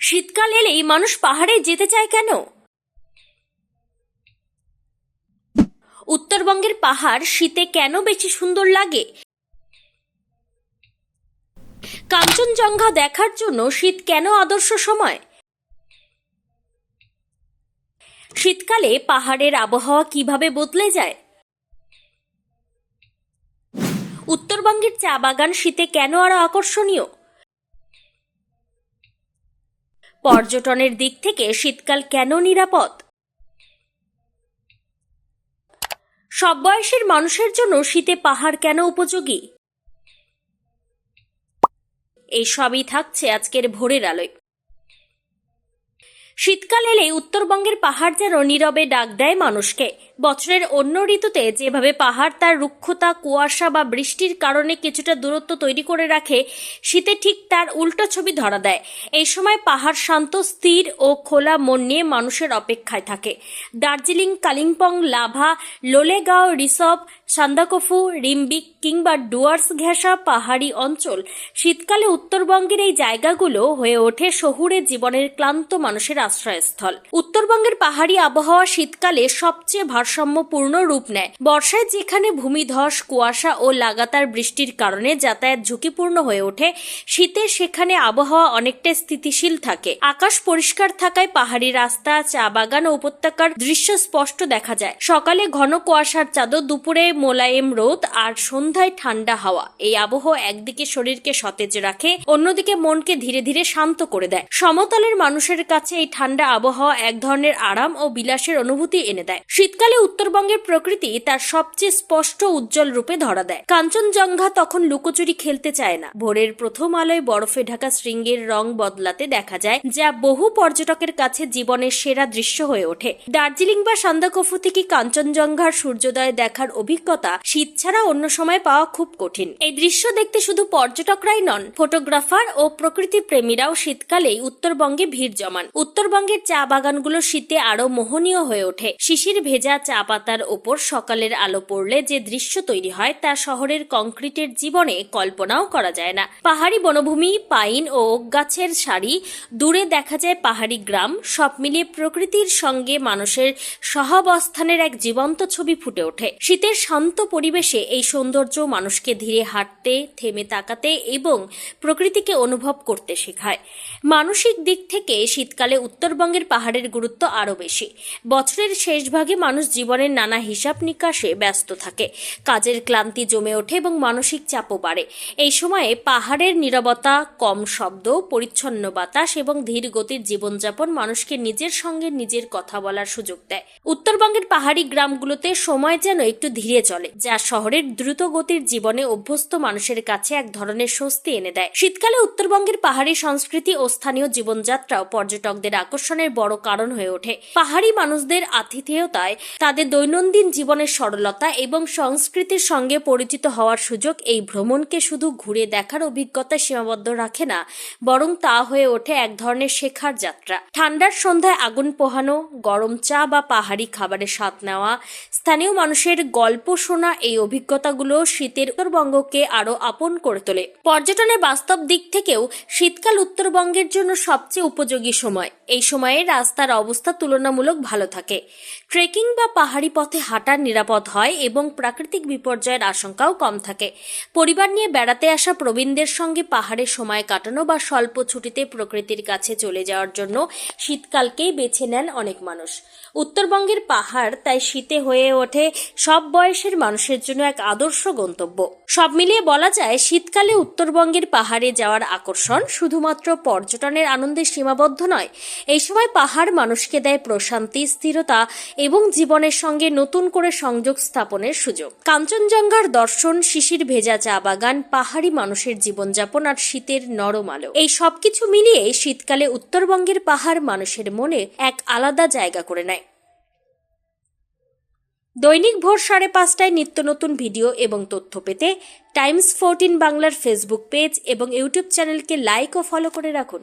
শীতকাল এলেই মানুষ পাহাড়ে যেতে চায় কেন? উত্তরবঙ্গের পাহাড় শীতে কেন বেশি সুন্দর লাগে? কাঞ্চনজঙ্ঘা দেখার জন্য শীত কেন আদর্শ সময়? শীতকালে পাহাড়ের আবহাওয়া কীভাবে বদলে যায়? উত্তরবঙ্গের চা বাগান শীতে কেন আরও আকর্ষণীয়? পর্যটনের দিক থেকে শীতকাল কেন নিরাপদ? সব বয়সের মানুষের জন্য শীতে পাহাড় কেন উপযোগী? এই সবই থাকছে আজকের ভোরের আলোয়। শীতকাল এলে উত্তরবঙ্গের পাহাড় যেন নীরবে ডাক দেয় মানুষকে। বছরের অন্য ঋতুতে যেভাবে পাহাড় তার রুক্ষতা, কুয়াশা বা বৃষ্টির কারণে কিছুটা দূরত্ব তৈরি করে রাখে, শীতে ঠিক তার উল্টো ছবি ধরা দেয়। এই সময় পাহাড় শান্ত, স্থির ও খোলা মন নিয়ে মানুষের অপেক্ষায় থাকে। দার্জিলিং, কালিম্পং, লাভা, লোলেগাঁও রিসব সান্দাকফু রিম্বিক কিংবা ডুয়ার্স ঘেঁষা পাহাড়ি অঞ্চল, শীতকালে উত্তরবঙ্গের এই জায়গাগুলো হয়ে ওঠে শহুরে জীবনের ক্লান্ত মানুষের আশ্রয়স্থল। উত্তরবঙ্গের পাহাড়ি আবহাওয়া শীতকালে সবচেয়ে ভারসাম্যপূর্ণ রূপ নেয়। বর্ষায় যেখানে ভূমিধস, কুয়াশা ও লাগাতার বৃষ্টির কারণে যাতায়াত ঝুঁকিপূর্ণ হয়ে ওঠে, শীতে সেখানে আবহাওয়া অনেকটা স্থিতিশীল থাকে। আকাশ পরিষ্কার থাকায় পাহাড়ি রাস্তা, চা বাগান ও উপত্যকার দৃশ্য স্পষ্ট দেখা যায়। সকালে ঘন কুয়াশার চাদর দুপুরে মোলায়েম রোদ আর সন্ধ্যায় ঠান্ডা হাওয়া। এই আবহাওয়া একদিকে শরীরকে সতেজ রাখে, অন্যদিকে মনকে ধীরে ধীরে শান্ত করে দেয়। সমতলের মানুষের কাছে এই ঠান্ডা আবহাওয়া এক ধরনের আরাম ও বিলাসের অনুভূতি এনে দেয়। শীতকালে উত্তরবঙ্গের প্রকৃতি তার সবচেয়ে স্পষ্ট উজ্জ্বল রূপে ধরা দেয়। কাঞ্চনজঙ্ঘা তখন লুকোচুরি খেলতে চায় না। ভোরের প্রথম আলোয় বরফে ঢাকা শৃঙ্গের রং বদলাতে দেখা যায়, যা বহু পর্যটকের কাছে জীবনের সেরা দৃশ্য হয়ে ওঠে। দার্জিলিং বা সান্দাকফু থেকে কাঞ্চনজঙ্ঘার সূর্যোদয় দেখার অভিজ্ঞতা শীত ছাড়া অন্য সময় পাওয়া খুব কঠিন। এই দৃশ্য দেখতে শুধু পর্যটকরাই নন, ফটোগ্রাফার ও প্রকৃতি প্রেমীরাও শীতকালেই উত্তরবঙ্গে ভিড় জমান। উত্তরবঙ্গের চা বাগানগুলো শীতে আরও মোহনীয় হয়ে ওঠে। শিশির ভেজা চা পাতার ওপর সকালের আলো পড়লে যে দৃশ্য তৈরি হয় তা শহরের কংক্রিটের জীবনে কল্পনাও করা যায় না। পাহাড়ি বনভূমি, পাইন ও গাছের সারি, দূরে দেখা যায় পাহাড়ি গ্রাম, সব মিলিয়ে প্রকৃতির সঙ্গে মানুষের সহাবস্থানের এক জীবন্ত ছবি ফুটে ওঠে। শীতের শান্ত পরিবেশে এই সৌন্দর্য মানুষকে ধীরে হাঁটতে, থেমে তাকাতে এবং প্রকৃতিকে অনুভব করতে শেখায়। মানসিক দিক থেকে শীতকালে উত্তরবঙ্গের পাহাড়ের গুরুত্ব আরও বেশি। বছরের শেষ ভাগে মানুষ জীবনের নানা হিসাব নিকাশে ব্যস্ত থাকে। কাজের ক্লান্তি জমে ওঠে এবং মানসিক চাপও বাড়ে। এই সময়ে পাহাড়ের নীরবতা, কম শব্দ, পরিচ্ছন্ন বাতাস এবং ধীর গতির জীবনযাপন মানুষকে নিজের সঙ্গে নিজের কথা বলার সুযোগ দেয়। উত্তরবঙ্গের পাহাড়ি গ্রামগুলোতে সময় যেন একটু ধীরে চলে, যা শহরের দ্রুত গতির জীবনে অভ্যস্ত মানুষের কাছে এক ধরনের স্বস্তি এনে দেয়। শীতকালে উত্তরবঙ্গের পাহাড়ি সংস্কৃতি ও স্থানীয় জীবনযাত্রাও পর্যটকদের আকর্ষণের বড় কারণ হয়ে ওঠে। পাহাড়ি মানুষদের আতিথেয়তায় তাদের দৈনন্দিন জীবনের সরলতা এবং সংস্কৃতির সঙ্গে পরিচিত হওয়ার সুযোগ এই ভ্রমণকে শুধু ঘুরে দেখার অভিজ্ঞতা সীমাবদ্ধ রাখে না, বরং তা হয়ে ওঠে এক ধরনের শেখার যাত্রা। ঠান্ডার সন্ধ্যায় আগুন পোহানো, গরম চা বা পাহাড়ি খাবারের স্বাদ নেওয়া, স্থানীয় মানুষের গল্প শোনা এই অভিজ্ঞতাগুলো শীতের উত্তরবঙ্গকে আরও আপন করে তোলে। পর্যটনের বাস্তব দিক থেকেও শীতকাল উত্তরবঙ্গের জন্য সবচেয়ে উপযোগী সময়। এই সময়ে রাস্তার অবস্থা তুলনামূলক ভালো থাকে। ট্রেকিং বা পাহাড়ি পথে হাঁটার নিরাপদ হয় এবং প্রাকৃতিক বিপর্যয়ের আশঙ্কাও কম থাকে। পরিবার নিয়ে বেড়াতে আসা প্রবীণদের সঙ্গে পাহাড়ে সময় কাটানো বা স্বল্প ছুটিতে প্রকৃতির কাছে চলে যাওয়ার জন্য শীতকালকেই বেছে নেন অনেক মানুষ। উত্তরবঙ্গের পাহাড় তাই শীতে হয়ে ওঠে সব বয়সের মানুষের জন্য এক আদর্শ গন্তব্য। সব মিলিয়ে বলা যায়, শীতকালে উত্তরবঙ্গের পাহাড়ে যাওয়ার আকর্ষণ শুধুমাত্র পর্যটনের আনন্দে সীমাবদ্ধ নয়, এই সময় পাহাড় মানুষকে দেয় প্রশান্তি, স্থিরতা এবং জীবনের সঙ্গে নতুন করে সংযোগ স্থাপনের সুযোগ। কাঞ্চনজঙ্ঘার দর্শন, শিশির ভেজা চা বাগান, পাহাড়ি মানুষের জীবনযাপন আর শীতের নরম আলো, এই সবকিছু মিলিয়ে শীতকালে উত্তরবঙ্গের পাহাড় মানুষের মনে এক আলাদা জায়গা করে নেয়। দৈনিক ভোর সাড়ে পাঁচটায় নিত্য নতুন ভিডিও এবং তথ্য পেতে টাইমস ফোরটিন বাংলার ফেসবুক পেজ এবং ইউটিউব চ্যানেলকে লাইক ও ফলো করে রাখুন।